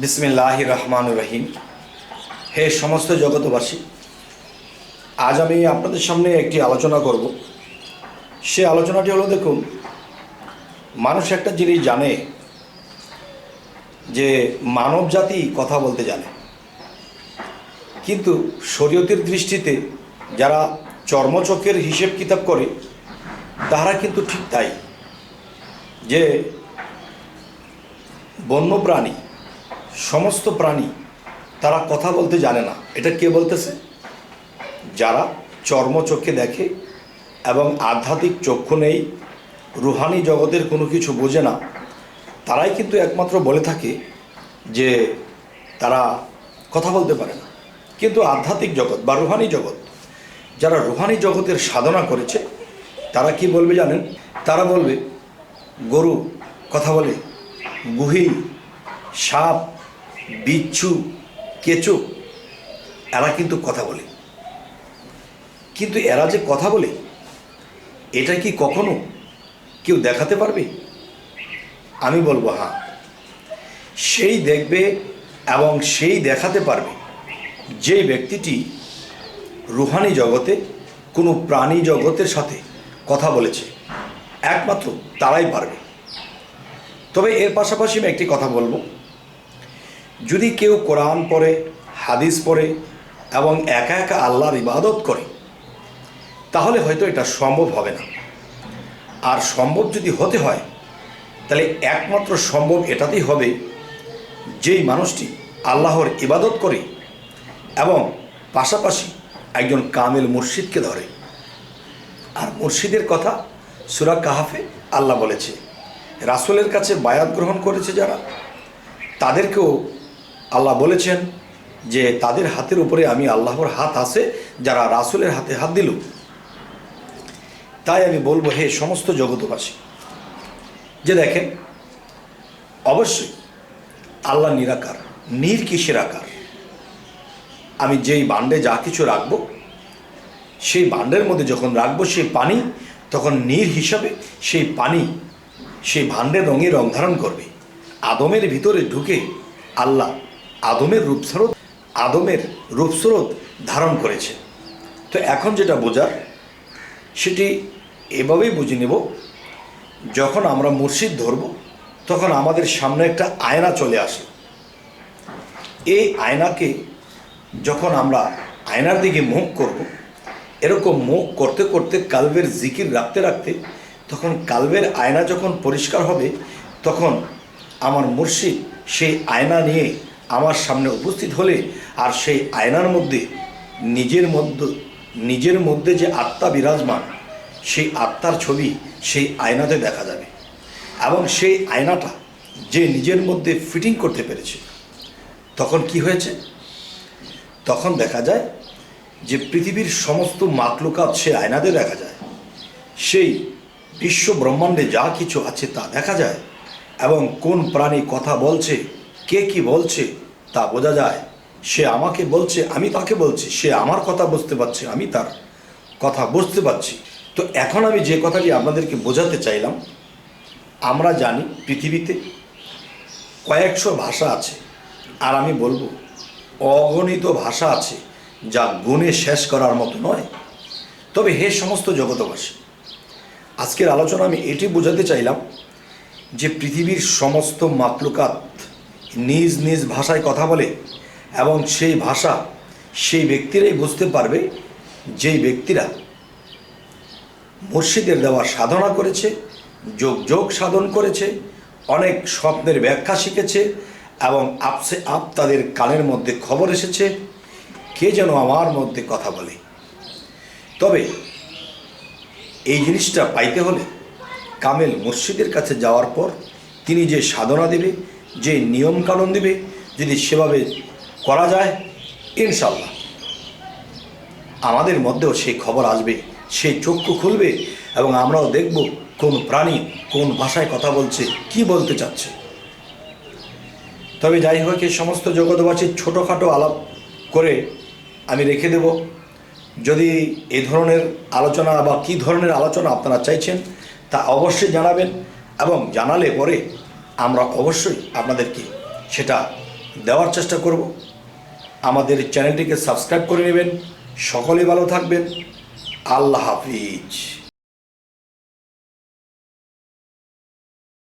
বিসমিল্লাহ রহমান রহিম। হে সমস্ত জগতবাসী আজ আমি আপনাদের সামনে একটি আলোচনা করব। সে আলোচনাটি হলো, দেখুন, মানুষ একটা জিনিস জানে যে মানব জাতি কথা বলতে জানে। কিন্তু শরীয়তের দৃষ্টিতে যারা চর্মচকের হিসেব কিতাব করে তারা কিন্তু ঠিক তাই যে বন্য প্রাণী সমস্ত প্রাণী তারা কথা বলতে জানে না। এটা কে বলতেছে? যারা চর্ম চর্মচক্ষে দেখে এবং আধ্যাত্মিক চক্ষু নেই, রুহানি জগতের কোনো কিছু বোঝে না, তারাই কিন্তু একমাত্র বলে থাকে যে তারা কথা বলতে পারে না। কিন্তু আধ্যাত্মিক জগৎ বা রুহানি জগৎ, যারা রুহানি জগতের সাধনা করেছে, তারা কি বলবে জানেন? তারা বলবে, গরু কথা বলে গুহিল সাপ বিচ্ছু, কেঁচো, এরা কিন্তু কথা বলে। কিন্তু এরা যে কথা বলে, এটা কি কখনো কেউ দেখাতে পারবে? আমি বলব হ্যাঁ। সেই দেখবে এবং সেই দেখাতে পারবে যে ব্যক্তিটি রুহানি জগতে, কোনো প্রাণী জগতের সাথে কথা বলেছে। একমাত্র তারাই পারবে। তবে এর পাশাপাশি আমি একটি কথা বলব। যদি কেউ কোরআন পড়ে, হাদিস পড়ে এবং একা একা আল্লাহর ইবাদত করে, তাহলে হয়তো এটা সম্ভব হবে না। আর সম্ভব যদি হতে হয়, তাহলে একমাত্র সম্ভব এটাতেই হবে যেই মানুষটি আল্লাহর ইবাদত করে এবং পাশাপাশি একজন কামেল মুর্শিদকে ধরে। আর মুর্শিদের কথা সুরা কাহাফে আল্লাহ বলেছে। রাসুলের কাছে বায়াত গ্রহণ করেছে যারা, তাদেরকেও আল্লাহ বলেছেন যে তাদের হাতের উপরে আমি আল্লাহর হাত আছে, যারা রাসুলের হাতে হাত দিল। তাই আমি বলব, হে সমস্ত জগতবাসী যে দেখেন, অবশ্যই আল্লাহ নিরাকার, নির কিসের আকার? আমি যেই বান্ডে যা কিছু রাখব, সেই বান্ডের মধ্যে যখন রাখব সেই পানি, তখন নীর হিসাবে সেই পানি সেই ভাণ্ডের রঙে রং ধারণ করবে। আদমের ভিতরে ঢুকে আল্লাহ আদমের রূপস্রোত আদমের রূপস্রোত ধারণ করেছে। তো এখন যেটা বোঝার, সেটি এভাবেই বুঝে নেব, যখন আমরা মুর্শিদ ধরব, তখন আমাদের সামনে একটা আয়না চলে আসে। এই আয়নাকে যখন আমরা আয়নার দিকে মুখ করব, এরকম মুখ করতে করতে কালবের জিকির রাখতে রাখতে, তখন কালবের আয়না যখন পরিষ্কার হবে, তখন আমার মুর্শিদ সেই আয়না নিয়ে আমার সামনে উপস্থিত হলে আর সেই আয়নার মধ্যে নিজের মধ্যে নিজের মধ্যে যে আত্মা বিরাজমান, সেই আত্মার ছবি সেই আয়নাতে দেখা যাবে। এবং সেই আয়নাটা যে নিজের মধ্যে ফিটিং করতে পেরেছে। তখন কি হয়েছে? তখন দেখা যায় যে পৃথিবীর সমস্ত মাকলুকাত সে আয়নাতে দেখা যায়। সেই বিশ্ব ব্রহ্মাণ্ডে যা কিছু আছে তা দেখা যায় এবং কোন প্রাণী কথা বলছে কে কি বলছে তা বোঝা যায়। সে আমাকে বলছে, আমি তাকে বলছি, সে আমার কথা বুঝতে পারছে, আমি তার কথা বুঝতে পারছি। তো এখন আমি যে কথাটি আপনাদেরকে বোঝাতে চাইলাম, আমরা জানি পৃথিবীতে কয়েকশো ভাষা আছে, আর আমি বলব, অগণিত ভাষা আছে যা গুণে শেষ করার মতো নয়। তবে হে সমস্ত জগতবাসী আজকের আলোচনা আমি এটি বোঝাতে চাইলাম যে পৃথিবীর সমস্ত মাতলুকাত নিজ নিজ ভাষায় কথা বলে এবং সেই ভাষা সেই ব্যক্তিরাই বুঝতে পারবে যেই ব্যক্তিরা মুর্শিদের দেওয়া সাধনা করেছে, যোগ যোগ সাধন করেছে, অনেক স্বপ্নের ব্যাখ্যা শিখেছে এবং আপসে আপ তাদের কানের মধ্যে খবর এসেছে, কে যেন আমার মধ্যে কথা বলে। তবে এই জিনিসটা পাইতে হলে কামেল মুর্শিদের কাছে যাওয়ার পর তিনি যে সাধনা দেবে যে নিয়মকানুন দেবে, যদি সেভাবে করা যায় ইনশাল্লাহ আমাদের মধ্যেও সেই খবর আসবে, সেই চক্ষু খুলবে এবং আমরাও দেখব কোন প্রাণী কোন ভাষায় কথা বলছে, কি বলতে চাচ্ছে। তবে যাই হোক, এই সমস্ত জগৎবাসীর ছোটোখাটো আলাপ করে আমি রেখে দেব। যদি এ ধরনের আলোচনা বা কী ধরনের আলোচনা আপনারা চাইছেন, তা অবশ্যই জানাবেন এবং জানালে পরে আমরা অবশ্যই আপনাদেরকে সেটা দেওয়ার চেষ্টা করব। আমাদের চ্যানেলটিকে সাবস্ক্রাইব করে নেবেন। সকলে ভালো থাকবেন। আল্লাহ হাফিজ।